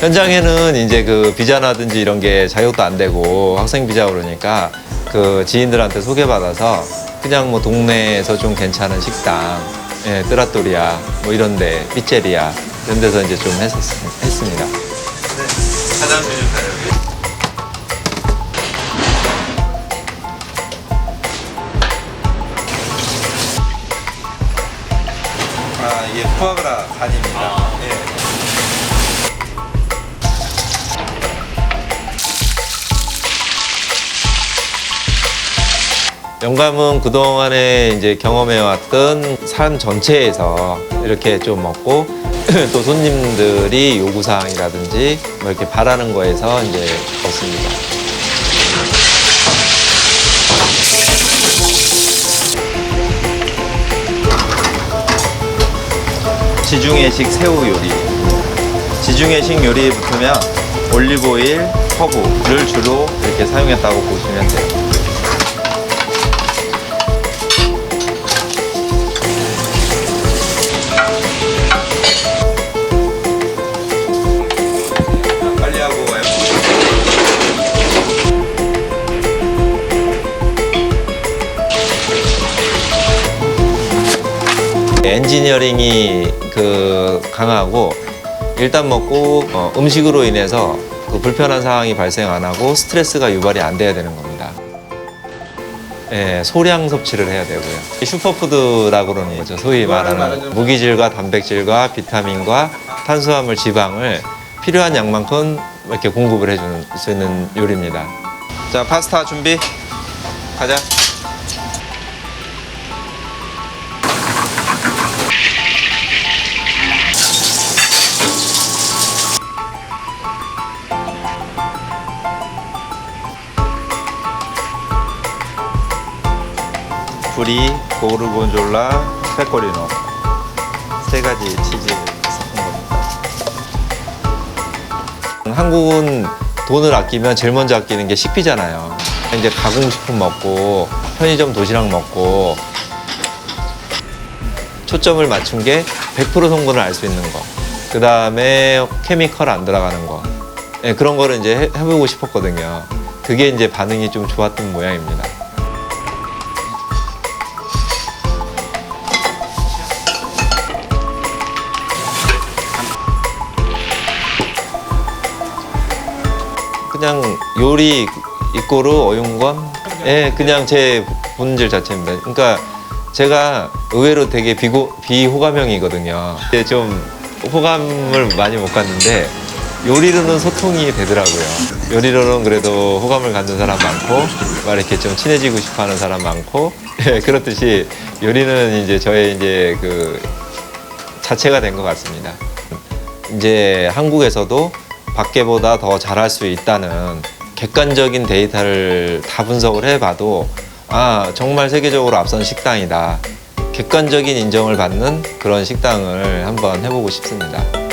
현장에는 이제 그 비자나든지 이런 게 자격도 안 되고 학생 비자 그러니까 그 지인들한테 소개받아서 그냥 뭐 동네에서 좀 괜찮은 식당, 예, 뜨라또리아 뭐 이런데 피체리아 이런 데서 이제 좀 했었, 했습니다. 화장실 좀 가요. 아 이게 푸아그라 간입니다. 영감은 그동안에 이제 경험해왔던 삶 전체에서 이렇게 좀 먹고 또 손님들이 요구사항이라든지 뭐 이렇게 바라는 거에서 이제 얻습니다. 지중해식 새우 요리. 지중해식 요리에 붙으면 올리브오일, 허브를 주로 이렇게 사용했다고 보시면 돼요. 엔지니어링이 그 강하고 일단 먹고 어, 음식으로 인해서 그 불편한 상황이 발생 안 하고 스트레스가 유발이 안 돼야 되는 겁니다. 예, 소량 섭취를 해야 되고요. 슈퍼푸드라고 그러는 거죠. 소위 말하는 무기질과 단백질과 비타민과 탄수화물, 지방을 필요한 양만큼 이렇게 공급을 해주는 수 있는 요리입니다. 자, 파스타 준비. 가자. 브리, 고르곤졸라, 페코리노 세 가지 치즈 섞은 겁니다. 한국은 돈을 아끼면 제일 먼저 아끼는 게 식비잖아요. 이제 가공식품 먹고 편의점 도시락 먹고 초점을 맞춘 게 100% 성분을 알 수 있는 거. 그 다음에 케미컬 안 들어가는 거. 예, 그런 거를 이제 해- 해보고 싶었거든요. 그게 이제 반응이 좀 좋았던 모양입니다. 그냥 요리 이꼬르 어윤건 예 그냥 제 본질 자체입니다. 그러니까 제가 의외로 되게 비고, 비호감형이거든요. 이제 좀 호감을 많이 못 갖는데 요리로는 소통이 되더라고요. 요리로는 그래도 호감을 갖는 사람 많고 막 이렇게 좀 친해지고 싶어하는 사람 많고 예, 그렇듯이 요리는 이제 저의 이제 그 자체가 된 것 같습니다. 이제 한국에서도 밖에보다 더 잘할 수 있다는 객관적인 데이터를 다 분석을 해봐도 아 정말 세계적으로 앞선 식당이다 객관적인 인정을 받는 그런 식당을 한번 해보고 싶습니다.